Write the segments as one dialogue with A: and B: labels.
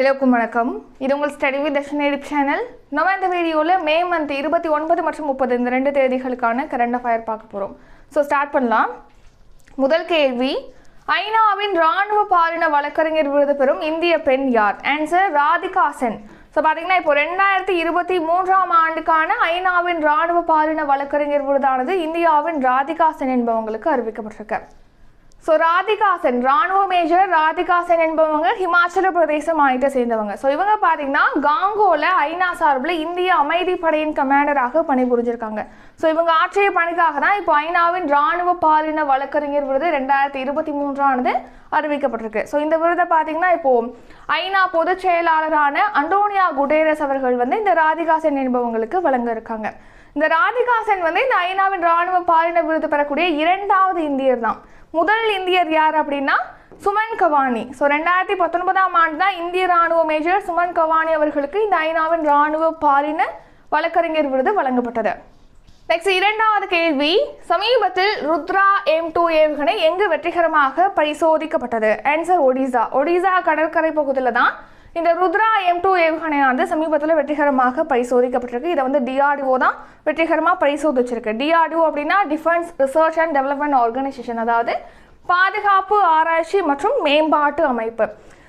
A: எல்லோருக்கும் வணக்கம். இது உங்கள் ஸ்டடி வித் தர்ஷன் சேனல் நம்ம இந்த வீடியோவில் மே மந்த் இருபத்தி ஒன்பது மற்றும் முப்பது இந்த ரெண்டு தேதிகளுக்கான கரண்ட் அஃபயர் பார்க்க போகிறோம் ஸோ ஸ்டார்ட் பண்ணலாம். முதல் கேள்வி ஐநாவின் ராணுவ பாலின வழக்கறிஞர் விருது பெறும் இந்திய பெண் யார்? ஆன்சர் ராதிகா சென். ஸோ பார்த்தீங்கன்னா இப்போ ரெண்டாயிரத்தி இருபத்தி மூன்றாம் ஆண்டுக்கான ஐநாவின் ராணுவ பாலின வழக்கறிஞர் விருதானது இந்தியாவின் ராதிகா சென் என்பவங்களுக்கு அறிவிக்கப்பட்டிருக்கு. ஸோ ராதிகா சென் ராணுவ மேஜர் ராதிகா சென் என்பவங்க ஹிமாச்சல பிரதேச மாநிலத்தை சேர்ந்தவங்க. ஸோ இவங்க பார்த்தீங்கன்னா காங்கோவில் ஐநா சார்பில் இந்திய அமைதி படையின் கமாண்டராக பணிபுரிஞ்சிருக்காங்க. ஸோ இவங்க ஆற்றிய பணிக்காக தான் இப்போ ஐநாவின் ராணுவ பாலின வழக்கறிஞர் விருது ரெண்டாயிரத்தி இருபத்தி மூன்றானது அறிவிக்கப்பட்டிருக்கு. ஸோ இந்த விருதை பார்த்தீங்கன்னா இப்போது ஐநா பொதுச் செயலாளரான அண்டோனியா குடேரஸ் அவர்கள் வந்து இந்த ராதிகா சென் என்பவங்களுக்கு வழங்க இருக்காங்க. இந்த ராதிகா சென் வந்து இந்த ஐநாவின் ராணுவ பாலின விருது பெறக்கூடிய இரண்டாவது இந்தியர் தான். முதல் இந்தியர் யார் அப்படின்னா சுமன் கவானி. ஸோ ரெண்டாயிரத்தி பத்தொன்பதாம் ஆண்டு தான் இந்திய ராணுவ மேஜர் சுமன் கவானி அவர்களுக்கு இந்த ஐநாவின் ராணுவ பாலின வழக்கறிஞர் விருது வழங்கப்பட்டது. நெக்ஸ்ட் இரண்டாவது கேள்வி சமீபத்தில் ருத்ரா எம் டூ ஏவுகணை எங்கு வெற்றிகரமாக பரிசோதிக்கப்பட்டது? ஆன்சர் ஒடிசா ஒடிசா கடற்கரை பகுதியில் தான் இந்த ருத்ரா எம் டூ ஏவுகணையானது சமீபத்தில் வெற்றிகரமாக பரிசோதிக்கப்பட்டிருக்கு. இதை வந்து டிஆர்டிஓ தான் வெற்றிகரமாக பரிசோதிச்சிருக்கு. டிஆர்டிஓ அப்படின்னா defence research and development organisation அதாவது பாதுகாப்பு ஆராய்ச்சி மற்றும் மேம்பாட்டு அமைப்பு.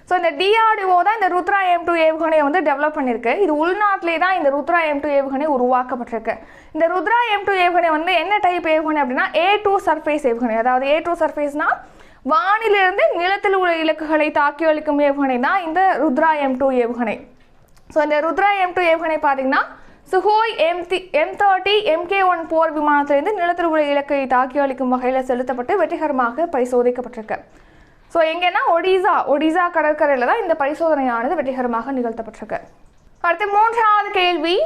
A: ஸோ இந்த டிஆர்டிஓ தான் இந்த ருத்ரா எம் டூ ஏவுகணையை வந்து டெவலப் பண்ணியிருக்கு. இது உள்நாட்டிலே தான் இந்த ருத்ரா எம் டூ ஏவுகணை உருவாக்கப்பட்டிருக்கு. இந்த ருத்ரா எம் டூ ஏவுகணை வந்து என்ன டைப் ஏவுகணை அப்படின்னா ஏ டூ சர்ஃபேஸ் ஏவுகணை. அதாவது ஏ டூ சர்ஃபேஸ்னால் வானிலிருந்து நிலத்தில் உள்ள இலக்குகளை தாக்கி அளிக்கும் ஏவுகணை தான் இந்த ருத்ரா எம் டூ ஏவுகணை. ஸோ இந்த ருத்ரா எம் டூ ஏவுகணை பார்த்தீங்கன்னா Sukhoi M the M thirty MK one போர் விமானத்திலிருந்து நிலத்தில் உள்ள இலக்கை தாக்கி அளிக்கும் வகையில் செலுத்தப்பட்டு வெற்றிகரமாக பரிசோதிக்கப்பட்டிருக்கு. ஸோ எங்கன்னா ஒடிசா ஒடிசா கடற்கரையில் தான் இந்த பரிசோதனையானது வெற்றிகரமாக நிகழ்த்தப்பட்டிருக்கு. அடுத்து மூன்றாவது கேள்வி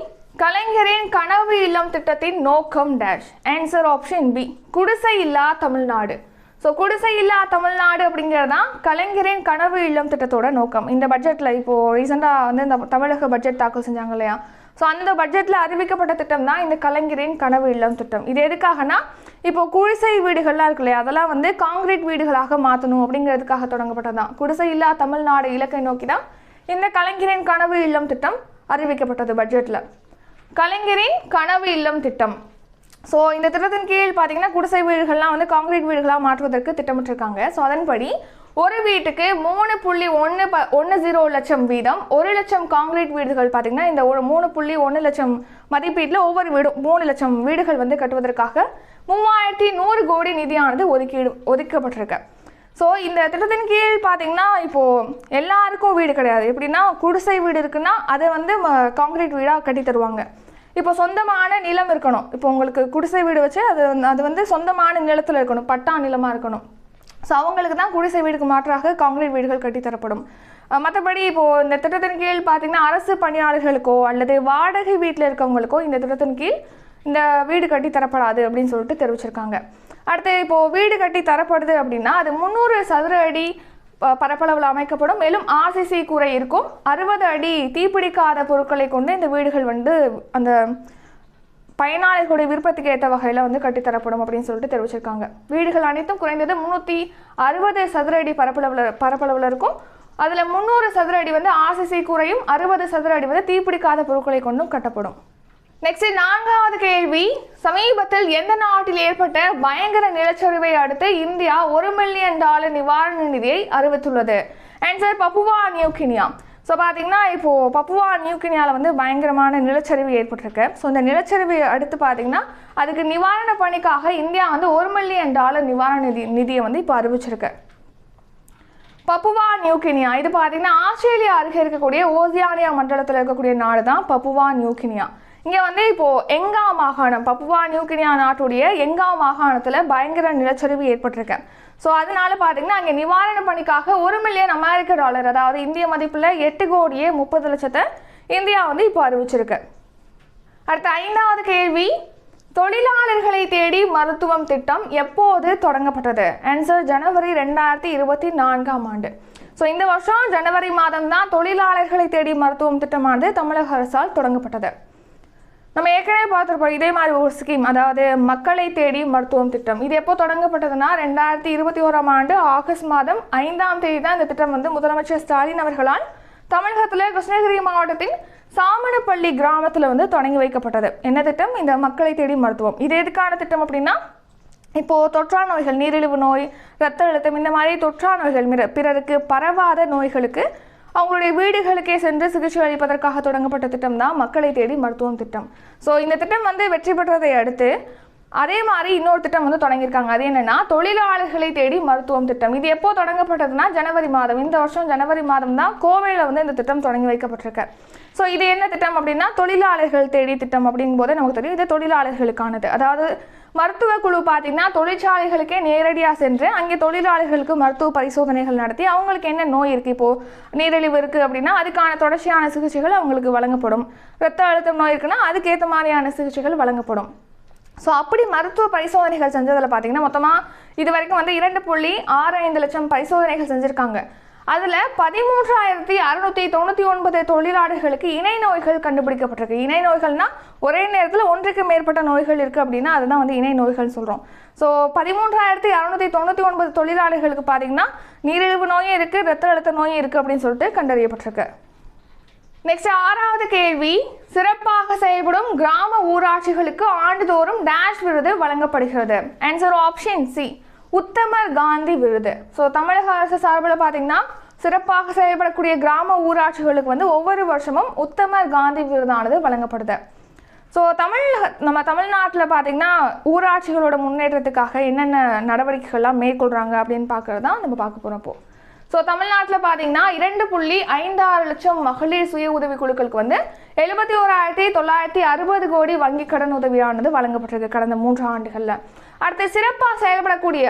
A: கலைஞரின் கனவு இல்லம் திட்டத்தின் நோக்கம் டேஷ் ஆன்சர் ஆப்ஷன் பி குடிசை இல்லா தமிழ்நாடு. ஸோ குடிசை இல்லா தமிழ்நாடு அப்படிங்கிறது தான் கலைஞரின் கனவு இல்லம் திட்டத்தோட நோக்கம். இந்த பட்ஜெட்டில் இப்போது ரீசெண்டாக வந்து இந்த தமிழக பட்ஜெட் தாக்கல் செஞ்சாங்க இல்லையா? ஸோ அந்த பட்ஜெட்டில் அறிவிக்கப்பட்ட திட்டம் தான் இந்த கலைஞரின் கனவு இல்லம் திட்டம். இது எதுக்காகனா இப்போ குடிசை வீடுகள்லாம் இருக்கு இல்லையா? அதெல்லாம் வந்து காங்கிரீட் வீடுகளாக மாற்றணும் அப்படிங்கிறதுக்காக தொடங்கப்பட்டது தான் குடிசை இல்லா தமிழ்நாடு இலக்கை நோக்கி தான் இந்த கலைஞரின் கனவு இல்லம் திட்டம் அறிவிக்கப்பட்டது பட்ஜெட்டில் கலைஞரின் கனவு இல்லம் திட்டம். ஸோ இந்த திட்டத்தின் கீழ் பார்த்தீங்கன்னா குடிசை வீடுகள்லாம் வந்து காங்கிரீட் வீடுகளாக மாற்றுவதற்கு திட்டமிட்டிருக்காங்க. ஸோ அதன்படி ஒரு வீட்டுக்கு மூணு புள்ளி ஒன்று ப ஒன்று ஜீரோ லட்சம் வீதம் ஒரு லட்சம் காங்கிரீட் வீடுகள் பார்த்தீங்கன்னா இந்த ஒரு மூணு புள்ளி ஒன்று லட்சம் மதிப்பீட்டில் ஒவ்வொரு வீடும் மூணு லட்சம் வீடுகள் வந்து கட்டுவதற்காக மூவாயிரத்தி நூறு கோடி நிதியானது ஒதுக்கீடு ஒதுக்கப்பட்டிருக்கு. ஸோ இந்த திட்டத்தின் கீழ் பார்த்தீங்கன்னா இப்போது எல்லாருக்கும் வீடு கிடையாது. எப்படின்னா குடிசை வீடு இருக்குன்னா அதை வந்து காங்கிரீட் வீடாக கட்டி தருவாங்க இப்போ சொந்தமான நிலம் இருக்கணும். இப்போ உங்களுக்கு குடிசை வீடு வச்சு அது வந்து- அது வந்து சொந்தமான நிலத்தில் இருக்கணும். பட்டா நிலமாக இருக்கணும். ஸோ அவங்களுக்கு தான் குடிசை வீடுக்கு மாற்றாக காங்கிரீட் வீடுகள் கட்டி தரப்படும். மற்றபடி இப்போது இந்த திட்டத்தின் கீழ் பார்த்திங்கன்னா அரசு பணியாளர்களுக்கோ அல்லது வாடகை வீட்டில் இருக்கவங்களுக்கோ இந்த திட்டத்தின் கீழ் இந்த வீடு கட்டி தரப்படாது அப்படின்னு சொல்லிட்டு தெரிவிச்சிருக்காங்க. அடுத்து இப்போது வீடு கட்டி தரப்படுது அப்படின்னா அது முந்நூறு சதுர அடி பரப்பளவில் அமைக்கப்படும். மேலும் ஆர்சிசி கூரை இருக்கும். அறுபது அடி தீப்பிடிக்காத பொருட்களை கொண்டு இந்த வீடுகள் வந்து அந்த பயனாளிகளுடைய விருப்பத்துக்கு ஏற்ற வகையில் வந்து கட்டித்தரப்படும் அப்படின்னு சொல்லிட்டு தெரிவிச்சிருக்காங்க. வீடுகள் அனைத்தும் குறைந்தது முந்நூற்றி அறுபது சதுர அடி பரப்பளவில் பரப்பளவில் இருக்கும். அதில் முந்நூறு சதுர அடி வந்து ஆர்சிசி கூரையும் அறுபது சதுர அடி வந்து தீப்பிடிக்காத பொருட்களை கொண்டும் கட்டப்படும். நெக்ஸ்ட் நான்காவது கேள்வி. சமீபத்தில் எந்த நாட்டில் ஏற்பட்ட பயங்கர நிலச்சரிவை அடுத்து இந்தியா ஒரு மில்லியன் டாலர் நிவாரண நிதியை அறிவித்துள்ளது? ஆன்சர் பப்புவா நியூகினியா ஸோ பார்த்தீங்கன்னா இப்போது பப்புவா நியூகினியாவில் வந்து பயங்கரமான நிலச்சரிவு ஏற்பட்டிருக்கு. ஸோ இந்த நிலச்சரிவை அடுத்து பார்த்தீங்கன்னா அதுக்கு நிவாரண பணிக்காக இந்தியா வந்து ஒரு மில்லியன் டாலர் நிவாரண நிதி நிதியை வந்து இப்போ அறிவிச்சிருக்கு. பப்புவா நியூகினியா இது பார்த்தீங்கன்னா ஆஸ்திரேலியா அருகே இருக்கக்கூடிய ஓசியானியா மண்டலத்தில் இருக்கக்கூடிய நாடு தான் பப்புவா நியூகினியா இங்கே வந்து இப்போது எங்கா மாகாணம் பப்புவா நியூகினியா நாட்டுடைய எங்கா மாகாணத்தில் பயங்கர நிலச்சரிவு ஏற்பட்டிருக்கு. ஸோ அதனால பார்த்தீங்கன்னா அங்கே நிவாரண பணிக்காக ஒரு மில்லியன் அமெரிக்க டாலர் அதாவது இந்திய மதிப்பில் எட்டு கோடியே முப்பது லட்சத்தை இந்தியா வந்து இப்போ அறிவிச்சிருக்கு. அடுத்த ஐந்தாவது கேள்வி தொழிலாளர்களை தேடி மருத்துவம் திட்டம் எப்போது தொடங்கப்பட்டது? ஆன்சர் ஜனவரி ரெண்டாயிரத்தி இருபத்தி நான்காம் ஆண்டு. ஸோ இந்த வருஷம் ஜனவரி மாதம் தான் தொழிலாளர்களை தேடி மருத்துவம் திட்டமானது தமிழக அரசால் தொடங்கப்பட்டது. நம்ம ஏற்கனவே பார்த்துருப்போம் இதே மாதிரி ஒரு ஸ்கீம் அதாவது மக்களை தேடி மருத்துவம் திட்டம். இது எப்போ தொடங்கப்பட்டதுன்னா ரெண்டாயிரத்தி இருபத்தி ஓராம் ஆண்டு ஆகஸ்ட் மாதம் ஐந்தாம் தேதி தான் இந்த திட்டம் வந்து முதலமைச்சர் ஸ்டாலின் அவர்களால் தமிழகத்தில் கிருஷ்ணகிரி மாவட்டத்தின் சாமனப்பள்ளி கிராமத்தில் வந்து தொடங்கி வைக்கப்பட்டது. என்ன திட்டம்? இந்த மக்களை தேடி மருத்துவம். இது எதுக்கான திட்டம் அப்படின்னா இப்போது தொற்றா நோய்கள் நீரிழிவு நோய் இரத்த அழுத்தம் இந்த மாதிரி தொற்றா நோய்கள் பிறருக்கு பரவாத நோய்களுக்கு அவங்களுடைய வீடுகளுக்கே சென்று சிகிச்சை அளிப்பதற்காக தொடங்கப்பட்ட திட்டம் தான் மக்களை தேடி மருத்துவம் திட்டம். ஸோ இந்த திட்டம் வந்து வெற்றி பெற்றதை அடுத்து அதே மாதிரி இன்னொரு திட்டம் வந்து தொடங்கியிருக்காங்க. அது என்னன்னா தொழிலாளர்களை தேடி மருத்துவம் திட்டம். இது எப்போ தொடங்கப்பட்டதுன்னா ஜனவரி மாதம். இந்த வருஷம் ஜனவரி மாதம் தான் கோவையில் வந்து இந்த திட்டம் தொடங்கி வைக்கப்பட்டிருக்கு. ஸோ இது என்ன திட்டம் அப்படின்னா தொழிலாளர்கள் தேடி திட்டம் அப்படிங்கும் போது நமக்கு தெரியும் இது தொழிலாளர்களுக்கானது. அதாவது மருத்துவ குழு பார்த்திங்கன்னா தொழிற்சாலைகளுக்கே நேரடியாக சென்று அங்கே தொழிலாளர்களுக்கு மருத்துவ பரிசோதனைகள் நடத்தி அவங்களுக்கு என்ன நோய் இருக்குது இப்போது நீரிழிவு இருக்குது அப்படின்னா அதுக்கான தொடர்ச்சியான சிகிச்சைகள் அவங்களுக்கு வழங்கப்படும். இரத்த அழுத்தம் நோய் இருக்குன்னா அதுக்கேற்ற மாதிரியான சிகிச்சைகள் வழங்கப்படும். ஸோ அப்படி மருத்துவ பரிசோதனைகள் செஞ்சதில் பார்த்தீங்கன்னா மொத்தமாக இது வரைக்கும் வந்து இரண்டு புள்ளி ஆறு ஐந்து லட்சம் பரிசோதனைகள் செஞ்சுருக்காங்க. அதில் பதிமூன்றாயிரத்தி அறுநூற்றி தொண்ணூற்றி ஒன்பது தொழிலாளர்களுக்கு இணை நோய்கள் கண்டுபிடிக்கப்பட்டிருக்கு. இணை நோய்கள்னா ஒரே நேரத்தில் ஒன்றுக்கு மேற்பட்ட நோய்கள் இருக்குது அப்படின்னா அதுதான் வந்து இணை நோய்கள் சொல்கிறோம் ஸோ பதிமூன்றாயிரத்தி அறுநூற்றி தொண்ணூற்றி ஒன்பது தொழிலாளர்களுக்கு பார்த்தீங்கன்னா நீரிழிவு நோயும் இருக்குது இரத்த அழுத்த நோயும் இருக்குது அப்படின்னு சொல்லிட்டு கண்டறியப்பட்டிருக்கு. நெக்ஸ்ட் ஆறாவது கேள்வி. சிறப்பாக செயல்படும் கிராம ஊராட்சிகளுக்கு ஆண்டுதோறும் டேஷ் விருது வழங்கப்படுகிறது. ஆன்சர் ஆப்ஷன் சி உத்தமர் காந்தி விருது. ஸோ தமிழக அரசு சார்பில் பார்த்தீங்கன்னா சிறப்பாக செயல்படக்கூடிய கிராம ஊராட்சிகளுக்கு வந்து ஒவ்வொரு வருஷமும் உத்தமர் காந்தி விருதானது வழங்கப்படுது. ஸோ தமிழ் நம்ம தமிழ்நாட்டில் பார்த்தீங்கன்னா ஊராட்சிகளோட முன்னேற்றத்துக்காக என்னென்ன நடவடிக்கைகள்லாம் மேற்கொள்கிறாங்க அப்படின்னு பார்க்குறது தான் நம்ம பார்க்க போகிறப்போ ஸோ தமிழ்நாட்டில் பார்த்தீங்கன்னா இரண்டு புள்ளி ஐந்தாறு லட்சம் மகளிர் சுய உதவிக் குழுக்களுக்கு வந்து எழுபத்தி ஓராயிரத்தி தொள்ளாயிரத்தி அறுபது கோடி வங்கி கடன் உதவியானது வழங்கப்பட்டிருக்கு கடந்த மூன்று ஆண்டுகளில். அடுத்து சிறப்பாக செயல்படக்கூடிய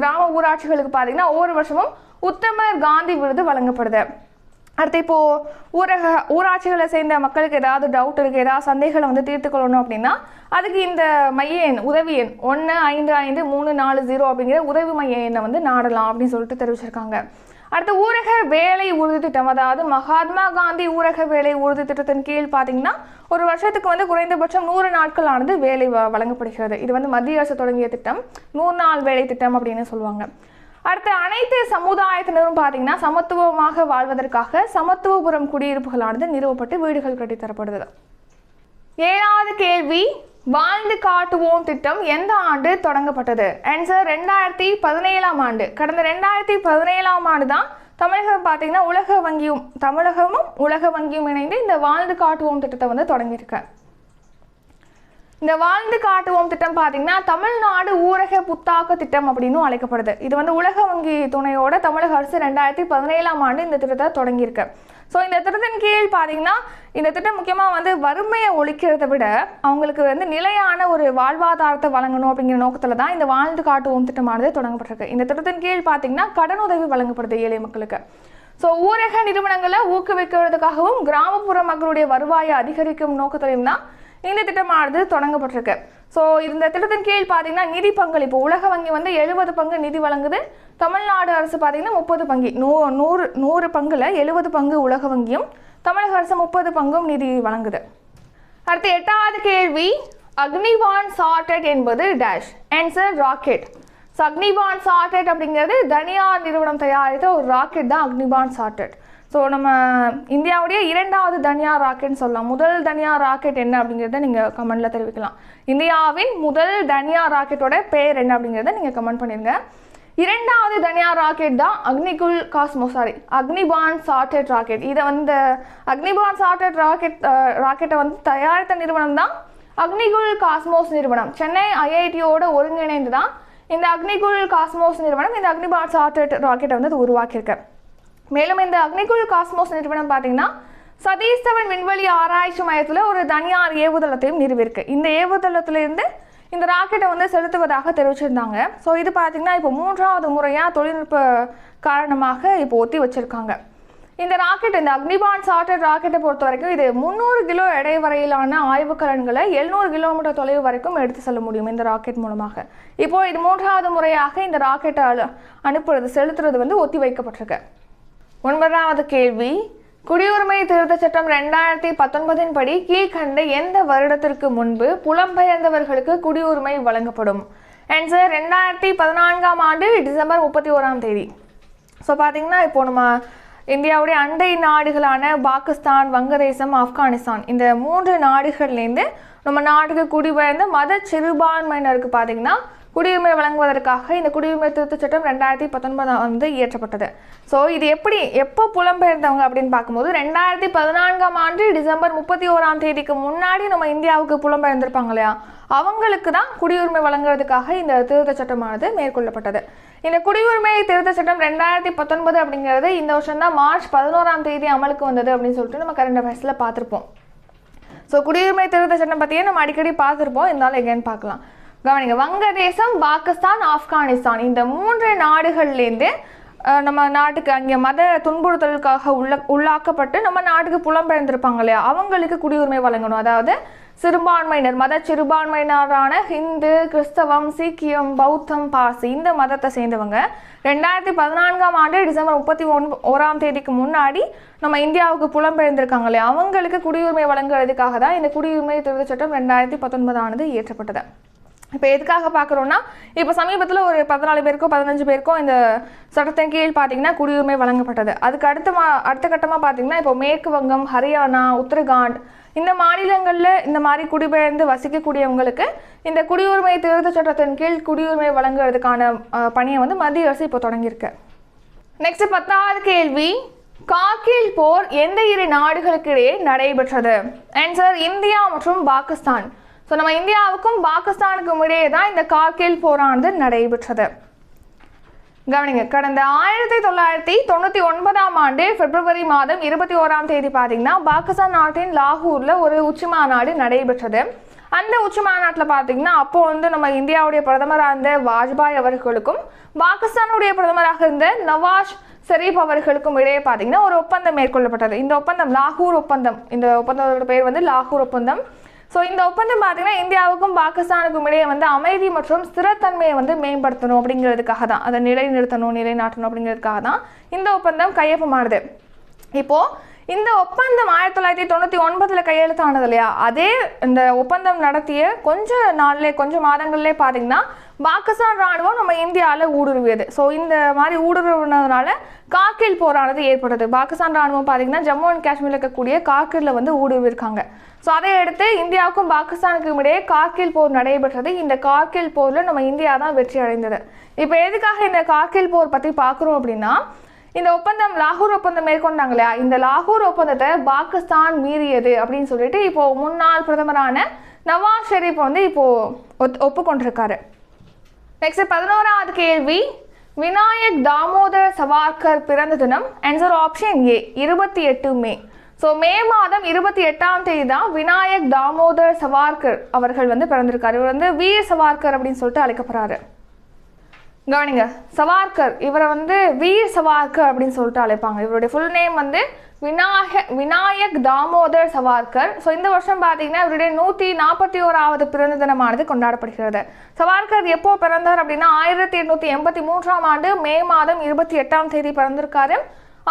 A: கிராம ஊராட்சிகளுக்கு பார்த்தீங்கன்னா ஒவ்வொரு வருஷமும் உத்தமர் காந்தி விருது வழங்கப்படுது. அடுத்து இப்போது ஊரக ஊராட்சிகளை சேர்ந்த மக்களுக்கு ஏதாவது டவுட் இருக்குது ஏதாவது சந்தேகங்களை வந்து தீர்த்து கொள்ளணும் அப்படின்னா அதுக்கு இந்த மைய எண் உதவி எண் ஒன்று ஐந்து ஐந்து மூணு நாலு ஜீரோ அப்படிங்கிற உதவி மைய எண்ணை வந்து நாடலாம் அப்படின்னு சொல்லிட்டு தெரிவிச்சிருக்காங்க. அடுத்த ஊரக வேலை உறுதி திட்டம் அதாவது மகாத்மா காந்தி ஊரக வேலை உறுதி திட்டத்தின் கீழ் பார்த்தீங்கன்னா ஒரு வருஷத்துக்கு வந்து குறைந்தபட்சம் நூறு நாட்கள் ஆனது வேலை வ- வழங்கப்படுகிறது. இது வந்து மத்திய அரசு தொடங்கிய திட்டம். நூறு நாள் வேலை திட்டம் அப்படின்னு சொல்லுவாங்க. அடுத்து அனைத்து சமுதாயத்தினரும் பார்த்தீங்கன்னா சமத்துவமாக வாழ்வதற்காக சமத்துவபுரம் குடியிருப்புகளானது நிறுவப்பட்டு வீடுகள் கட்டித்தரப்படுது ஏழாவது கேள்வி வாழ்ந்து காட்டுவோம் திட்டம் எந்த ஆண்டு தொடங்கப்பட்டது? ஆன்சர் ரெண்டாயிரத்தி பதினேழாம் ஆண்டு. கடந்த ரெண்டாயிரத்தி பதினேழாம் ஆண்டு தான் தமிழகம் பார்த்தீங்கன்னா உலக வங்கியும் தமிழகமும் உலக வங்கியும் இணைந்து இந்த வாழ்ந்து காட்டுவோம் திட்டத்தை வந்து தொடங்கியிருக்கு. இந்த வாழ்ந்து காட்டுவோம் திட்டம் பார்த்தீங்கன்னா தமிழ்நாடு ஊரக புத்தாக்க திட்டம் அப்படின்னு அழைக்கப்படுது. இது வந்து உலக வங்கி துணையோட தமிழக அரசு ரெண்டாயிரத்தி பதினேழாம் ஆண்டு இந்த திட்டத்தை தொடங்கியிருக்கு. ஸோ இந்த திட்டத்தின் கீழ் பார்த்தீங்கன்னா இந்த திட்டம் முக்கியமாக வந்து வறுமையை ஒழிக்கிறத விட அவங்களுக்கு வந்து நிலையான ஒரு வாழ்வாதாரத்தை வழங்கணும் அப்படிங்கிற நோக்கத்தில் தான் இந்த வாழ்ந்து காட்டுவோம் திட்டமானது தொடங்கப்பட்டிருக்கு. இந்த திட்டத்தின் கீழ் பார்த்தீங்கன்னா கடன் உதவி வழங்கப்படுது ஏழை மக்களுக்கு. ஸோ ஊரக நிறுவனங்களை ஊக்குவிக்கிறதுக்காகவும் கிராமப்புற மக்களுடைய வருவாயை அதிகரிக்கும் நோக்கத்திலையும் தான் இந்த திட்டமானது தொடங்கப்பட்டிருக்கு. ஸோ இந்த திட்டத்தின் கீழ் பார்த்தீங்கன்னா நிதி பங்களிப்பு. உலக வங்கி வந்து எழுபது பங்கு நிதி வழங்குது. தமிழ்நாடு அரசு பார்த்தீங்கன்னா முப்பது பங்கு. நூ நூறு நூறு பங்குல எழுபது பங்கு உலக வங்கியும் தமிழக அரசு முப்பது பங்கும் நிதி வழங்குது. அடுத்து எட்டாவது கேள்வி அக்னிபான் சார்ட்டட் என்பது dash answer rocket so Agnibaan sorted அப்படிங்கிறது தனியார் நிறுவனம் தயாரித்த ஒரு ராக்கெட் தான் அக்னிபான் சார்ட்டட். ஸோ நம்ம இந்தியாவுடைய இரண்டாவது தனியார் ராக்கெட்னு சொல்லலாம். முதல் தனியார் ராக்கெட் என்ன அப்படிங்கிறத நீங்கள் கமெண்டில் தெரிவிக்கலாம். இந்தியாவின் முதல் தனியார் ராக்கெட்டோட பேர் என்ன அப்படிங்கிறத நீங்கள் கமெண்ட் பண்ணிடுங்க இரண்டாவது தனியார் ராக்கெட் தான் Agnikul Cosmo sorry Agnibaan sorted rocket. இதை வந்து அக்னிபான் சார்டட் ராக்கெட் ராக்கெட்டை வந்து தயாரித்த நிறுவனம் தான் அக்னிகுல் காஸ்மோஸ் நிறுவனம். சென்னை ஐஐடியோட ஒருங்கிணைந்து தான் இந்த அக்னிகுல் காஸ்மோஸ் நிறுவனம் இந்த அக்னிபான் சார்டட் ராக்கெட்டை வந்து உருவாக்கியிருக்கு. மேலும் இந்த அக்னிகுல் காஸ்மோஸ் நிறுவனம் பார்த்தீங்கன்னா சதீஷ் தவன் விண்வெளி ஆராய்ச்சி மையத்தில் ஒரு தனியார் ஏவுதளத்தையும் நிறுவியிருக்கு. இந்த ஏவுதளத்திலிருந்து இந்த ராக்கெட்டை வந்து செலுத்துவதாக தெரிவிச்சிருந்தாங்க. ஸோ இது பார்த்தீங்கன்னா இப்போ மூன்றாவது முறையாக தொழில்நுட்ப காரணமாக இப்போ ஒத்தி வச்சிருக்காங்க. இந்த ராக்கெட் இந்த அக்னிபான் சார்ட்டர் ராக்கெட்டை பொறுத்த வரைக்கும் இது முந்நூறு கிலோ எடை வரையிலான ஆய்வுக்கலன்களை எழுநூறு கிலோமீட்டர் தொலைவு வரைக்கும் எடுத்து செல்ல முடியும் இந்த ராக்கெட் மூலமாக. இப்போ இது மூன்றாவது முறையாக இந்த ராக்கெட்டை அனுப்புறது செலுத்துறது வந்து ஒத்தி வைக்கப்பட்டிருக்கு. ஒன்பதாவது கேள்வி குடியுரிமை திருத்தச் சட்டம் ரெண்டாயிரத்தி பத்தொன்பதின் படி கீழ்கண்ட எந்த வருடத்திற்கு முன்பு புலம்பெயர்ந்தவர்களுக்கு குடியுரிமை வழங்கப்படும்? ஆன்சர் ரெண்டாயிரத்தி பதினான்காம் ஆண்டு டிசம்பர் முப்பத்தி ஓராம் தேதி. ஸோ பார்த்தீங்கன்னா இப்போ நம்ம இந்தியாவுடைய அண்டை நாடுகளான பாகிஸ்தான் வங்கதேசம் ஆப்கானிஸ்தான் இந்த மூன்று நாடுகள்லேருந்து நம்ம நாட்டுக்கு குடிபெயர்ந்த மத சிறுபான்மையினருக்கு பார்த்தீங்கன்னா குடியுரிமை வழங்குவதற்காக இந்த குடியுரிமை திருத்தச் சட்டம் ரெண்டாயிரத்தி பத்தொன்பதாம் வந்து இயற்றப்பட்டது. ஸோ இது எப்படி எப்போ புலம்பெயர்ந்தவங்க அப்படின்னு பார்க்கும்போது ரெண்டாயிரத்தி பதினான்காம் ஆண்டு டிசம்பர் முப்பத்தி ஓராம் தேதிக்கு முன்னாடி நம்ம இந்தியாவுக்கு புலம்பெயர்ந்திருப்பாங்க இல்லையா? அவங்களுக்கு தான் குடியுரிமை வழங்குறதுக்காக இந்த திருத்தச் சட்டமானது மேற்கொள்ளப்பட்டது. இந்த குடியுரிமை திருத்தச் சட்டம் ரெண்டாயிரத்தி பத்தொன்பது அப்படிங்கிறது இந்த வருஷம் தான் மார்ச் பதினோராம் தேதி அமலுக்கு வந்தது அப்படின்னு சொல்லிட்டு நம்ம கரண்ட் அஃபேர்ஸில் பார்த்துருப்போம். ஸோ குடியுரிமை திருத்த சட்டம் பற்றியே நம்ம அடிக்கடி பார்த்துருப்போம். இருந்தாலும் எங்கேன்னு பார்க்கலாம். கவனிங்க வங்கதேசம் பாகிஸ்தான் ஆப்கானிஸ்தான். இந்த மூன்று நாடுகள்லேருந்து நம்ம நாட்டுக்கு அங்கே மத துன்புறுத்தலுக்காக உள்ள உள்ளாக்கப்பட்டு நம்ம நாட்டுக்கு புலம்பெயர்ந்திருப்பாங்க இல்லையா? அவங்களுக்கு குடியுரிமை வழங்கணும். அதாவது சிறுபான்மையினர் மத சிறுபான்மையினரான ஹிந்து கிறிஸ்தவம் சீக்கியம் பௌத்தம் பார்சி இந்த மதத்தை சேர்ந்தவங்க ரெண்டாயிரத்தி பதினான்காம் ஆண்டு டிசம்பர் முப்பத்தி ஒன் ஓராம் தேதிக்கு முன்னாடி நம்ம இந்தியாவுக்கு புலம்பெயர்ந்திருக்காங்க இல்லையா? அவங்களுக்கு குடியுரிமை வழங்குறதுக்காக தான் இந்த குடியுரிமை திருத்தச் சட்டம் ரெண்டாயிரத்தி பத்தொன்பதானது இயற்றப்பட்டது. இப்போ எதுக்காக பார்க்குறோன்னா இப்போ சமீபத்தில் ஒரு பதினாலு பேருக்கோ பதினஞ்சு பேருக்கோ இந்த சட்டத்தின் கீழ் பார்த்தீங்கன்னா குடியுரிமை வழங்கப்பட்டது. அதுக்கு அடுத்த மா அடுத்த கட்டமாக பார்த்தீங்கன்னா இப்போ மேற்கு வங்கம் ஹரியானா உத்தரகாண்ட் இந்த மாநிலங்களில் இந்த மாதிரி குடிபெயர்ந்து வசிக்கக்கூடியவங்களுக்கு இந்த குடியுரிமை திருத்த சட்டத்தின் கீழ் குடியுரிமை வழங்குறதுக்கான பணியை வந்து மத்திய அரசு இப்போ தொடங்கியிருக்கு. நெக்ஸ்ட் பத்தாவது கேள்வி. கார்கில் போர் எந்த இரு நாடுகளுக்கு இடையே நடைபெற்றது? ஆன்சர் இந்தியா மற்றும் பாகிஸ்தான். ஸோ நம்ம இந்தியாவுக்கும் பாகிஸ்தானுக்கும் இடையே தான் இந்த கார்கில் போரானது நடைபெற்றது. கவனிங்க கடந்த ஆயிரத்தி தொள்ளாயிரத்தி தொண்ணூற்றி ஒன்பதாம் ஆண்டு பிப்ரவரி மாதம் இருபத்தி ஓராம் தேதி பார்த்தீங்கன்னா பாகிஸ்தான் நாட்டின் லாகூரில் ஒரு உச்சி மாநாடு நடைபெற்றது. அந்த உச்சி மாநாட்டில் பார்த்தீங்கன்னா அப்போ வந்து நம்ம இந்தியாவுடைய பிரதமராக இருந்த வாஜ்பாய் அவர்களுக்கும் பாகிஸ்தானுடைய பிரதமராக இருந்த நவாஸ் ஷெரீப் அவர்களுக்கும் இடையே பார்த்தீங்கன்னா ஒரு ஒப்பந்தம் மேற்கொள்ளப்பட்டது. இந்த ஒப்பந்தம் லாகூர் ஒப்பந்தம் இந்த ஒப்பந்தத்தோட பேர் வந்து லாகூர் ஒப்பந்தம். ஸோ இந்த ஒப்பந்தம் பார்த்தீங்கன்னா இந்தியாவுக்கும் பாகிஸ்தானுக்கும் இடையே வந்து அமைதி மற்றும் ஸ்திரத்தன்மையை வந்து மேம்படுத்தணும் அப்படிங்கிறதுக்காக தான். அதை நிலைநிறுத்தணும் நிலைநாட்டணும் அப்படிங்கிறதுக்காக தான் இந்த ஒப்பந்தம் கையொப்பமானது. இப்போ இந்த ஒப்பந்தம் ஆயிரத்தி தொள்ளாயிரத்தி தொண்ணூற்றி ஒன்பதில் கையெழுத்தானது இல்லையா அதே இந்த ஒப்பந்தம் நடத்திய கொஞ்ச நாள்லே கொஞ்சம் மாதங்கள்லேயே பார்த்தீங்கன்னா பாகிஸ்தான் ராணுவம் நம்ம இந்தியாவில் ஊடுருவியது. ஸோ இந்த மாதிரி ஊடுருவினதுனால காக்கில் போரானது ஏற்பட்டது. பாகிஸ்தான் ராணுவம் பார்த்தீங்கன்னா ஜம்மு அண்ட் காஷ்மீரில் இருக்கக்கூடிய கார்கிலில் வந்து ஊடுருவிருக்காங்க ஸோ அதை அடுத்து இந்தியாவுக்கும் பாகிஸ்தானுக்கும் இடையே கார்கில் போர் நடைபெற்றது. இந்த கார்கில் போரில் நம்ம இந்தியா தான் வெற்றி அடைந்தது. இப்போ எதுக்காக இந்த கார்கில் போர் பற்றி பார்க்குறோம் அப்படின்னா இந்த ஒப்பந்தம் லாகூர் ஒப்பந்தம் மேற்கொண்டாங்க இல்லையா இந்த லாகூர் ஒப்பந்தத்தை பாகிஸ்தான் மீறியது அப்படின்னு சொல்லிட்டு இப்போ முன்னாள் பிரதமரான நவாஸ் ஷெரீப் வந்து இப்போ ஒத் ஒப்புக்கொண்டிருக்காரு. நெக்ஸ்ட் பதினோராவது கேள்வி. விநாயக் தாமோதர் சவார்கர் பிறந்த தினம் ஆன்சர் ஆப்ஷன் ஏ இருபத்தி எட்டு மே. ஸோ மே மாதம் இருபத்தி எட்டாம் தேதி தான் விநாயக் தாமோதர் சவார்கர் அவர்கள் வந்து பிறந்திருக்காரு. இவர் வந்து வீர சவார்கர் அப்படின்னு சொல்லிட்டு அழைக்கப்படுறாரு. கவனிங்க. சவார்கர் இவரை வந்து வீர் சவார்கர் அப்படின்னு சொல்லிட்டு அழைப்பாங்க. இவருடைய ஃபுல் நேம் வந்து விநாயக விநாயக் தாமோதர் சவார்கர். ஸோ இந்த வருஷம் பார்த்தீங்கன்னா இவருடைய நூற்றி நாற்பத்தி ஓராவது பிறந்த தினமானது கொண்டாடப்படுகிறது. சவார்கர் எப்போ பிறந்தார் அப்படின்னா ஆயிரத்தி எண்ணூற்றி எண்பத்தி மூன்றாம் ஆண்டு மே மாதம் இருபத்தி எட்டாம் தேதி பிறந்திருக்காரு.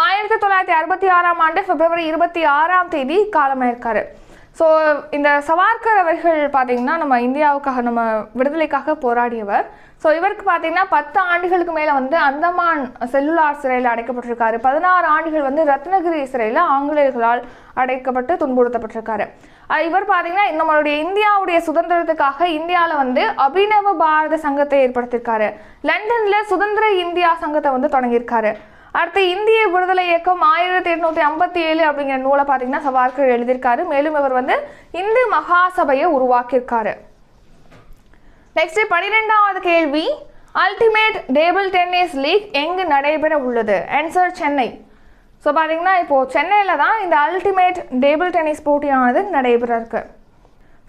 A: ஆயிரத்தி தொள்ளாயிரத்தி அறுபத்தி ஆறாம் ஆண்டு பிப்ரவரி இருபத்தி ஆறாம் தேதி காலமாயிருக்காரு. ஸோ இந்த சவார்கர் அவர்கள் பார்த்தீங்கன்னா நம்ம இந்தியாவுக்காக நம்ம விடுதலைக்காக போராடியவர். ஸோ இவருக்கு பார்த்தீங்கன்னா பத்து ஆண்டுகளுக்கு மேலே வந்து அந்தமான் செல்லுலார் சிறையில் அடைக்கப்பட்டிருக்காரு. பதினாறு ஆண்டுகள் வந்து ரத்னகிரி சிறையில் ஆங்கிலேயர்களால் அடைக்கப்பட்டு துன்புறுத்தப்பட்டிருக்காரு. இவர் பார்த்தீங்கன்னா நம்மளுடைய இந்தியாவுடைய சுதந்திரத்துக்காக இந்தியாவில் வந்து அபிநவ பாரத சங்கத்தை ஏற்படுத்தியிருக்காரு லண்டனில் சுதந்திர இந்தியா சங்கத்தை வந்து தொடங்கியிருக்காரு. அடுத்து இந்திய விடுதலை இயக்கம் ஆயிரத்தி எட்நூத்தி ஐம்பத்தி ஏழு அப்படிங்கிற நூலை பார்த்தீங்கன்னா சவார்கர் எழுதியிருக்காரு. மேலும் இவர் வந்து இந்து மகாசபையை உருவாக்கியிருக்காரு. நெக்ஸ்ட் பன்னிரெண்டாவது கேள்வி. அல்டிமேட் டேபிள் டென்னிஸ் லீக் எங்கு நடைபெற உள்ளது? ஆன்சர் சென்னை ஸோ பார்த்தீங்கன்னா இப்போது சென்னையில் தான் இந்த அல்டிமேட் டேபிள் டென்னிஸ் போட்டியானது நடைபெற இருக்கு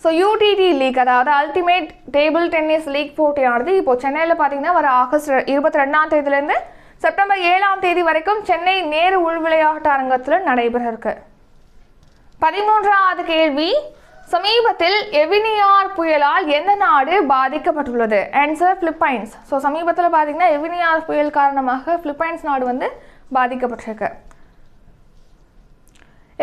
A: ஸோ யூடிடி லீக் அதாவது அல்டிமேட் டேபிள் டென்னிஸ் லீக் போட்டியானது இப்போது சென்னையில் பார்த்தீங்கன்னா வர ஆகஸ்ட் இருபத்தி ரெண்டாம் தேதியிலேருந்து செப்டம்பர் ஏழாம் தேதி வரைக்கும் சென்னை நேரு உள் விளையாட்டு அரங்கத்தில் நடைபெற இருக்கு பதிமூன்றாவது கேள்வி. சமீபத்தில் எவினியார் புயலால் எந்த நாடு பாதிக்கப்பட்டுள்ளது? ஆன்சர் பிலிப்பைன்ஸ் ஸோ சமீபத்தில் பார்த்தீங்கன்னா எவினியார் புயல் காரணமாக பிலிப்பைன்ஸ் நாடு வந்து பாதிக்கப்பட்டிருக்கு.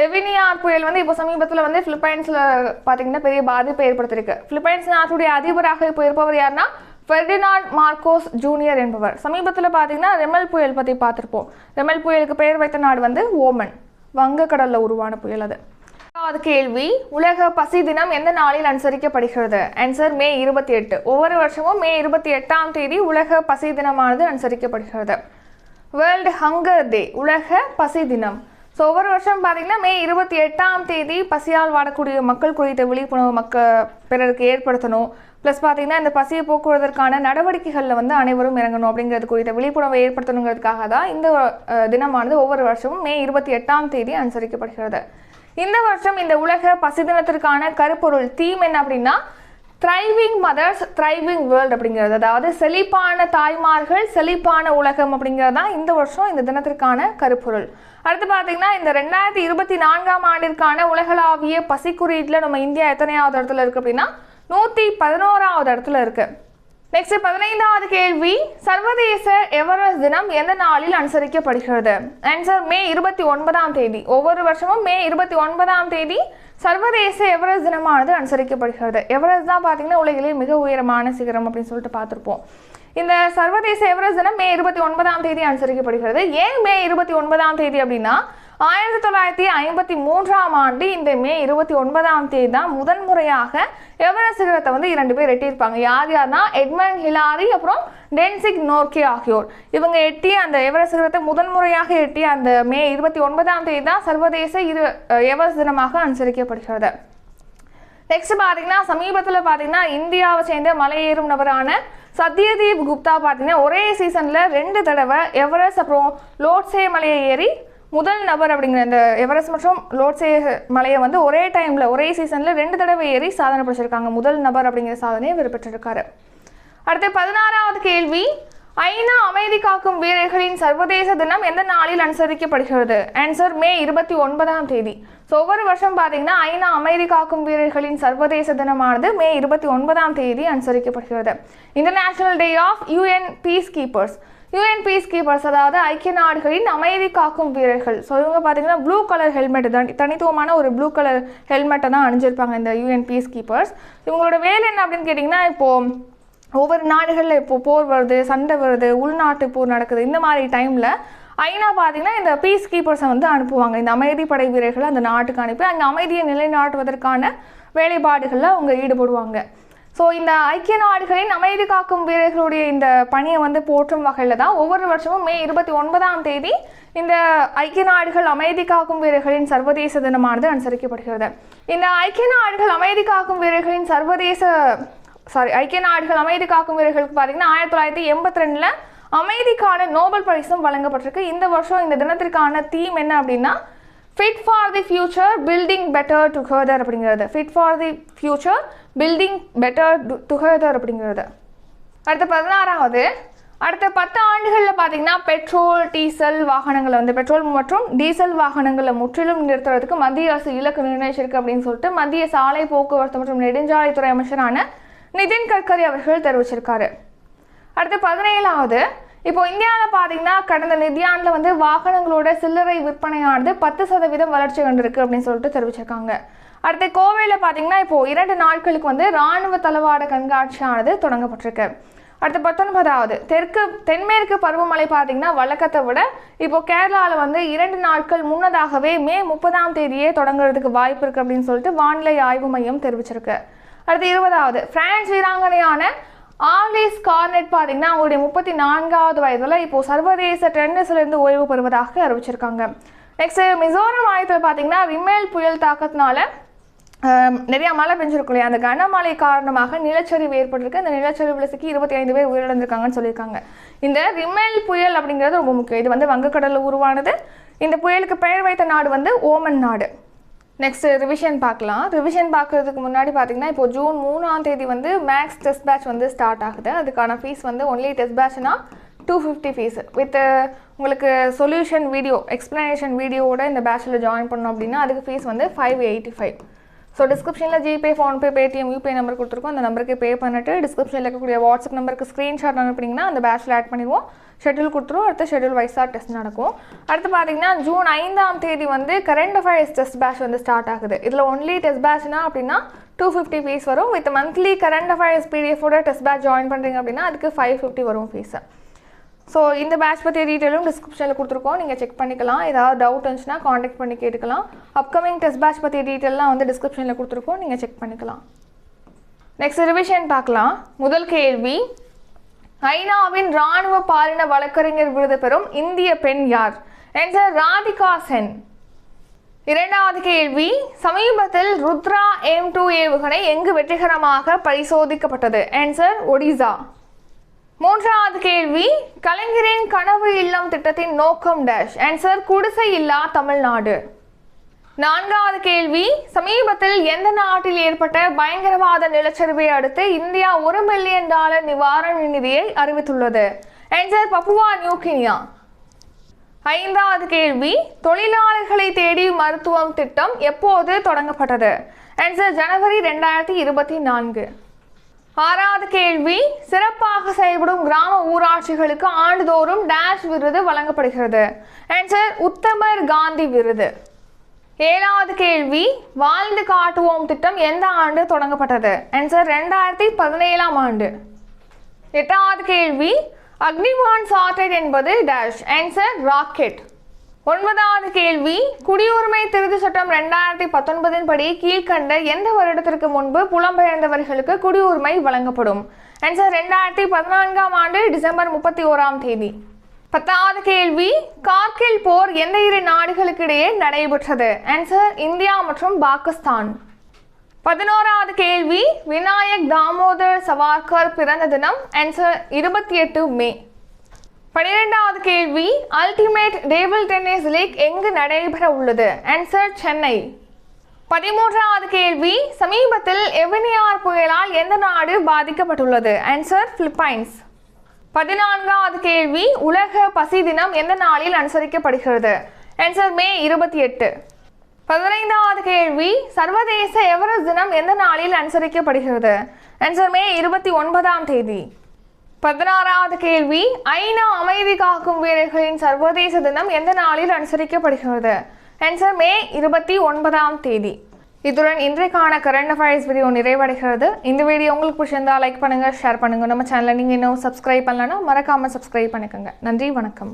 A: எவினியார் புயல் வந்து இப்போ சமீபத்தில் வந்து பிலிப்பைன்ஸில் பார்த்தீங்கன்னா பெரிய பாதிப்பை ஏற்படுத்தியிருக்கு. பிலிப்பைன்ஸ் நாட்டுடைய அதிபராக இப்போ இருப்பவர் யாருன்னா ஃபெர்டினாண்ட் மார்க்கோஸ் ஜூனியர் என்பவர். சமீபத்தில் பார்த்தீங்கன்னா ரெமல் புயல் பற்றி பார்த்துருப்போம். ரெமல் புயலுக்கு பெயர் வைத்த நாடு வந்து ஓமன். வங்கக்கடலில் உருவான புயல் அது. அது கேள்வி உலக பசி தினம் எந்த நாளில் அனுசரிக்கப்படுகிறது? ஆன்சர் மே இருபத்தி எட்டு. ஒவ்வொரு வருஷமும் மே இருபத்தி எட்டாம் தேதி உலக பசி தினமானது அனுசரிக்கப்படுகிறது. வேர்ல்டு ஹங்கர் டே உலக பசி தினம். ஸோ ஒவ்வொரு வருஷம் பார்த்தீங்கன்னா மே இருபத்தி எட்டாம் தேதி பசியால் வாடக்கூடிய மக்கள் குறித்த விழிப்புணர்வு மக்க பிறருக்கு ஏற்படுத்தணும். ப்ளஸ் பார்த்தீங்கன்னா இந்த பசியை போக்குவதற்கான நடவடிக்கைகளில் வந்து அனைவரும் இறங்கணும் அப்படிங்கிறது குறித்த விழிப்புணர்வை ஏற்படுத்தணுங்கிறதுக்காக தான் இந்த தினமானது ஒவ்வொரு வருஷமும் மே இருபத்தி எட்டாம் தேதி அனுசரிக்கப்படுகிறது. இந்த வருஷம் இந்த உலக பசி தினத்திற்கான கருப்பொருள் தீம் என்ன அப்படின்னா த்ரைவிங் மதர்ஸ் த்ரைவிங் வேர்ல்ட் அப்படிங்கிறது. அதாவது செழிப்பான தாய்மார்கள் செழிப்பான உலகம் அப்படிங்கிறது தான் இந்த வருஷம் இந்த தினத்திற்கான கருப்பொருள். அடுத்து பார்த்தீங்கன்னா இந்த ரெண்டாயிரத்தி இருபத்தி நான்காம் ஆண்டிற்கான உலகளாவிய பசிக்குறியீட்டில் நம்ம இந்தியா எத்தனையாவது இடத்துல இருக்குது அப்படின்னா நூற்றி பதினோராவது இடத்துல இருக்குது நெக்ஸ்ட் பதினைந்தாவது கேள்வி. சர்வதேச எவரெஸ்ட் தினம் எந்த நாளில் அனுசரிக்கப்படுகிறது? ஆன்சர் மே இருபத்தி ஒன்பதாம் தேதி. ஒவ்வொரு வருஷமும் மே இருபத்தி ஒன்பதாம் தேதி சர்வதேச எவரெஸ்ட் தினமானது அனுசரிக்கப்படுகிறது. எவரெஸ்ட் தான் பார்த்தீங்கன்னா உலகிலே மிக உயரமான சிகரம் அப்படின்னு சொல்லிட்டு பார்த்துருப்போம். இந்த சர்வதேச எவரெஸ்ட் தினம் மே இருபத்தி ஒன்பதாம் தேதி அனுசரிக்கப்படுகிறது. ஏன் மே இருபத்தி ஒன்பதாம் தேதி அப்படின்னா ஆயிரத்தி தொள்ளாயிரத்தி ஐம்பத்தி மூன்றாம் ஆண்டு இந்த மே இருபத்தி ஒன்பதாம் தேதி தான் முதன்முறையாக எவரெஸ்ட் சிகரத்தை வந்து இரண்டு பேர் எட்டியிருப்பாங்க. யார் யார்னா எட்மண்ட் ஹிலாரி அப்புறம் டென்சிக் நோர்கே ஆகியோர். இவங்க எட்டிய அந்த எவரெஸ்ட் சிகரத்தை முதன்முறையாக எட்டிய அந்த மே இருபத்தி ஒன்பதாம் தேதி தான் சர்வதேச இரு எவரெஸ்ட் தினமாக அனுசரிக்கப்படுகிறது. நெக்ஸ்ட் பார்த்தீங்கன்னா சமீபத்தில் பார்த்தீங்கன்னா இந்தியாவை சேர்ந்த மலையேறும் நபரான சத்யதீப் குப்தா பார்த்தீங்கன்னா ஒரே சீசனில் ரெண்டு தடவை எவரெஸ்ட் அப்புறம் லோட்ஸே மலையை ஏறி முதல் நபர் அப்படிங்கிற இந்த எவரெஸ்ட் மற்றும் லோட்சே மலையை வந்து ஒரே டைமில் ஒரே சீசனில் ரெண்டு தடவை ஏறி சாதனை படிச்சிருக்காங்க. முதல் நபர் அப்படிங்கிற சாதனையை இவர் பெற்றிருக்காரு. அடுத்து பதினாறாவது கேள்வி ஐநா அமைதி காக்கும் வீரர்களின் சர்வதேச தினம் எந்த நாளில் அனுசரிக்கப்படுகிறது? ஆன்சர் மே இருபத்தி ஒன்பதாம் தேதி. ஸோ ஒவ்வொரு வருஷம் பார்த்தீங்கன்னா ஐநா அமைதி காக்கும் வீரர்களின் சர்வதேச தினமானது மே இருபத்தி ஒன்பதாம் தேதி அனுசரிக்கப்படுகிறது. International day of UN peacekeepers UN peacekeepers அதாவது ஐக்கிய நாடுகளின் அமைதி காக்கும் வீரர்கள். ஸோ இவங்க பார்த்தீங்கன்னா ப்ளூ கலர் ஹெல்மெட் தான். தனித்துவமான ஒரு ப்ளூ கலர் ஹெல்மெட்டை தான் அணிஞ்சிருப்பாங்க இந்த யூஎன் பீஸ் கீப்பர்ஸ் இவங்களோட வேலை என்ன அப்படின்னு கேட்டிங்கன்னா இப்போது ஒவ்வொரு நாடுகளில் இப்போ போர் வருது சண்டை வருது உள்நாட்டு போர் நடக்குது. இந்த மாதிரி டைமில் ஐநா பார்த்தீங்கன்னா இந்த பீஸ் கீப்பர்ஸை வந்து அனுப்புவாங்க. இந்த அமைதி படை வீரர்களை அந்த நாட்டுக்கு அனுப்பி அங்கே அமைதியை நிலைநாட்டுவதற்கான வேலைப்பாடுகளில் அவங்க ஈடுபடுவாங்க. ஸோ இந்த ஐக்கிய நாடுகளின் அமைதி காக்கும் வீரர்களுடைய இந்த பணியை வந்து போற்றும் வகையில் தான் ஒவ்வொரு வருஷமும் மே இருபத்தி ஒன்பதாம் தேதி இந்த ஐக்கிய நாடுகள் அமைதி காக்கும் வீரர்களின் சர்வதேச தினமானது அனுசரிக்கப்படுகிறது. இந்த ஐக்கிய நாடுகள் அமைதி காக்கும் வீரர்களின் சர்வதேச சாரி ஐக்கிய நாடுகள் அமைதி காக்கும் வீரர்களுக்கு பார்த்தீங்கன்னா ஆயிரத்தி தொள்ளாயிரத்தி எண்பத்தி ரெண்டில் அமைதிக்கான நோபல் பரிசும் வழங்கப்பட்டிருக்கு. இந்த வருஷம் இந்த தினத்திற்கான தீம் என்ன அப்படின்னா fit for the future building better together அப்படிங்கிறது. Fit for the future building better together அப்படிங்கிறது. அடுத்த பதினாறாவது அடுத்த பத்து ஆண்டுகளில் பார்த்தீங்கன்னா பெட்ரோல் டீசல் வாகனங்களை வந்து பெட்ரோல் மற்றும் டீசல் வாகனங்களை முற்றிலும் நிறுத்துறதுக்கு மத்திய அரசு இலக்கு நிர்ணயிச்சிருக்கு அப்படின்னு சொல்லிட்டு மத்திய சாலை போக்குவரத்து மற்றும் நெடுஞ்சாலைத்துறை அமைச்சரான நிதின் கட்கரி அவர்கள் தெரிவிச்சிருக்காரு. அடுத்து பதினேழாவது இப்போ இந்தியாவில் பார்த்தீங்கன்னா கடந்த நிதியாண்டில் வந்து வாகனங்களோட சில்லறை விற்பனையானது பத்து சதவீதம் வளர்ச்சி கண்டிருக்கு அப்படின்னு சொல்லிட்டு தெரிவிச்சிருக்காங்க. அடுத்து கோவையில் பார்த்தீங்கன்னா இப்போது இரண்டு நாட்களுக்கு வந்து ராணுவ தளவாட கண்காட்சியானது தொடங்கப்பட்டிருக்கு. அடுத்து பத்தொன்பதாவது தெற்கு தென்மேற்கு பருவமழை பார்த்தீங்கன்னா வழக்கத்தை விட இப்போ கேரளாவில் வந்து இரண்டு நாட்கள் முன்னதாகவே மே முப்பதாம் தேதியே தொடங்குறதுக்கு வாய்ப்பு இருக்குது அப்படின்னு சொல்லிட்டு வானிலை ஆய்வு மையம் தெரிவிச்சிருக்கு. அடுத்து இருபதாவது பிரான்ஸ் வீராங்கனையான ஆலிஸ் கார்னெட் பார்த்தீங்கன்னா அவங்களுடைய முப்பத்தி நான்காவது வயதில் இப்போ சர்வதேச டென்னிஸ்லேருந்து ஓய்வு பெறுவதாக அறிவிச்சிருக்காங்க. நெக்ஸ்ட் மிசோரம் மாநிலத்தில் பார்த்தீங்கன்னா ரிமேல் புயல் தாக்கத்தினால நிறைய மழை பெஞ்சிருக்கும் இல்லையா? அந்த கனமழை காரணமாக நிலச்சரிவு ஏற்பட்டிருக்கு. அந்த நிலச்சரிவுல சிக்கி இருபத்தி ஐந்து பேர் உயிரிழந்திருக்காங்கன்னு சொல்லியிருக்காங்க. இந்த ரிமேல் புயல் அப்படிங்கிறது ரொம்ப முக்கியம். இது வந்து வங்கக்கடலில் உருவானது. இந்த புயலுக்கு பெயர் வைத்த நாடு வந்து ஓமன் நாடு. நெக்ஸ்ட் ரிவிஷன் பார்க்கலாம். ரிவிஷன் பார்க்கறதுக்கு முன்னாடி பார்த்தீங்கன்னா இப்போ ஜூன் மூணாம் தேதி வந்து மேக்ஸ் டெஸ்ட் பேட்ச் வந்து ஸ்டார்ட் ஆகுது. அதுக்கான ஃபீஸ் வந்து ஒன்லி டெஸ்ட் பேட்ச்னா டூ ஃபிஃப்டி ஃபீஸ் வித் உங்களுக்கு சொல்யூஷன் வீடியோ எக்ஸ்ப்ளனேஷன் வீடியோவோட இந்த பேட்சில் ஜாயின் பண்ணோம் அப்படின்னா அதுக்கு ஃபீஸ் வந்து ஃபைவ் எயிட்டி ஃபைவ் ஸோ டிஸ்கிரிப்ஷனில் GPay PhonePe Paytm UPI number கொடுத்துருக்கோம். அந்த நம்பருக்கு பே பண்ணிட்டு டிஸ்கிரிப்ஷனில் இருக்கக்கூடிய வாட்ஸ்அப் நம்பருக்கு ஸ்க்ரீன்ஷாட் அனுப்புனீங்கன்னா அந்த பேட்சில் ஆட் பண்ணிடுவோம். ஷெட்யூல் கொடுத்துருவோம். அடுத்த ஷெட்யூல் வைஸாக டெஸ்ட் நடக்கும். அடுத்து பார்த்தீங்கன்னா ஜூன் ஐந்தாம் தேதி வந்து கரண்ட் அஃபேர்ஸ் டெஸ்ட் பேட்ச் வந்து ஸ்டார்ட் ஆகுது. இதில் ஒன்லி டெஸ்ட் பேட்ச்னா அப்படின்னா டூ ஃபிஃப்டி ஃபீஸ் வரும். வித் மந்த்லி கரண்ட் அஃபேர்ஸ் பிடிஎஃபோட டெஸ்ட் பேட்ச் ஜாயின் பண்ணுறீங்க அப்படின்னா அதுக்கு ஃபைவ் ஃபிஃப்டி வரும் ஃபீஸு ஸோ இந்த பேட்ச் பற்றிய டீட்டெயிலும் டிஸ்கிரிப்ஷனில் கொடுத்துருக்கோம். நீங்கள் செக் பண்ணிக்கலாம். ஏதாவது டவுட் இருந்துச்சுன்னா காண்டாக்ட் பண்ணி கேட்டுக்கலாம். அப்கமிங் டெஸ்ட் பேட்ச் பற்றிய டீட்டெயிலாம் வந்து டிஸ்கிரிப்ஷனில் கொடுத்துருக்கோம். நீங்கள் செக் பண்ணிக்கலாம். நெக்ஸ்ட் ரிவிஷன் பார்க்கலாம். முதல் கேள்வி. ஐநாவின் ராணுவ பாலின வழக்கறிஞர் விருது பெறும் இந்திய பெண் யார்? என்சர் ராதிகா சென் இரண்டாவது கேள்வி. சமீபத்தில் ருத்ரா எம் டூ ஏவுகணை எங்கு வெற்றிகரமாக பரிசோதிக்கப்பட்டது? ஆன்சர் ஒடிசா. மூன்றாவது கேள்வி கலைஞரின் கனவு இல்லம் திட்டத்தின் நோக்கம் டேஷ் ஆன்சர் குடிசை இல்லா தமிழ்நாடு? நான்காவது கேள்வி சமீபத்தில் எந்த நாட்டில் ஏற்பட்ட பயங்கரவாத நிலச்சரிவை அடுத்து இந்தியா ஒரு மில்லியன் டாலர் நிவாரண நிதியை அறிவித்துள்ளது? ஆன்சர் பப்புவா நியூகினியா ஐந்தாவது கேள்வி தொழிலாளர்களை தேடி மருத்துவம் திட்டம் எப்போது தொடங்கப்பட்டது? ஆன்சர் ஜனவரி ரெண்டாயிரத்தி இருபத்தி நான்கு. ஆறாவது கேள்வி சிறப்பாக செயல்படும் கிராம ஊராட்சிகளுக்கு ஆண்டுதோறும் டேஷ் விருது வழங்கப்படுகிறது. ஆன்சர் உத்தமர் காந்தி விருது. ஏழாவது கேள்வி வாழ்ந்து காட்டுவோம் திட்டம் எந்த ஆண்டு தொடங்கப்பட்டது? ஆன்சர் ரெண்டாயிரத்தி பதினேழாம் ஆண்டு. எட்டாவது கேள்வி அக்னிவான் சாட்டட் என்பது டேஷ் ஆன்சர் ராக்கெட் ஒன்பதாவது கேள்வி. குடியுரிமை திருத்த சட்டம் ரெண்டாயிரத்தி பத்தொன்பதின் படி கீழ்கண்ட எந்த வருடத்திற்கு முன்பு புலம்பெயர்ந்தவர்களுக்கு குடியுரிமை வழங்கப்படும்? ஆன்சர் ரெண்டாயிரத்தி பதினான்காம் ஆண்டு டிசம்பர் முப்பத்தி ஓராம் தேதி. பத்தாவது கேள்வி. கார்கில் போர் எந்த இரு நாடுகளுக்கு இடையே நடைபெற்றது? ஆன்சர் இந்தியா மற்றும் பாகிஸ்தான். பதினோராவது கேள்வி. விநாயக் தாமோதர் சவார்கர் பிறந்த தினம். ஆன்சர் இருபத்தி எட்டு மே. பன்னிரெண்டாவது கேள்வி அல்டிமேட் டேபிள் டென்னிஸ் லீக் எங்கு நடைபெற உள்ளது? ஆன்சர் சென்னை. பதிமூன்றாவது கேள்வி சமீபத்தில் எவனியார் புயலால் எந்த நாடு பாதிக்கப்பட்டுள்ளது? ஆன்சர் பிலிப்பைன்ஸ் பதினான்காவது கேள்வி உலக பசி தினம் எந்த நாளில் அனுசரிக்கப்படுகிறது? ஆன்சர் மே இருபத்தி எட்டு. பதினைந்தாவது கேள்வி சர்வதேச எவரஸ்ட் தினம் எந்த நாளில் அனுசரிக்கப்படுகிறது? ஆன்சர் மே இருபத்தி ஒன்பதாம் தேதி. பதினாறாவது கேள்வி ஐநா அமைதி காக்கும் வீரர்களின் சர்வதேச தினம் எந்த நாளில் அனுசரிக்கப்படுகிறது? ஆன்சர் மே இருபத்தி ஒன்பதாம் தேதி. இத்துடன் இன்றைக்கான கரண்ட் அஃபேர்ஸ் வீடியோ நிறைவடைகிறது. இந்த வீடியோ உங்களுக்கு பிடிச்சிருந்தா லைக் பண்ணுங்கள் ஷேர் பண்ணுங்கள் நம்ம சேனலை நீங்கள் இன்னும் சப்ஸ்கிரைப் பண்ணலன்னா மறக்காமல் சப்ஸ்கிரைப் பண்ணிக்கோங்க. நன்றி வணக்கம்.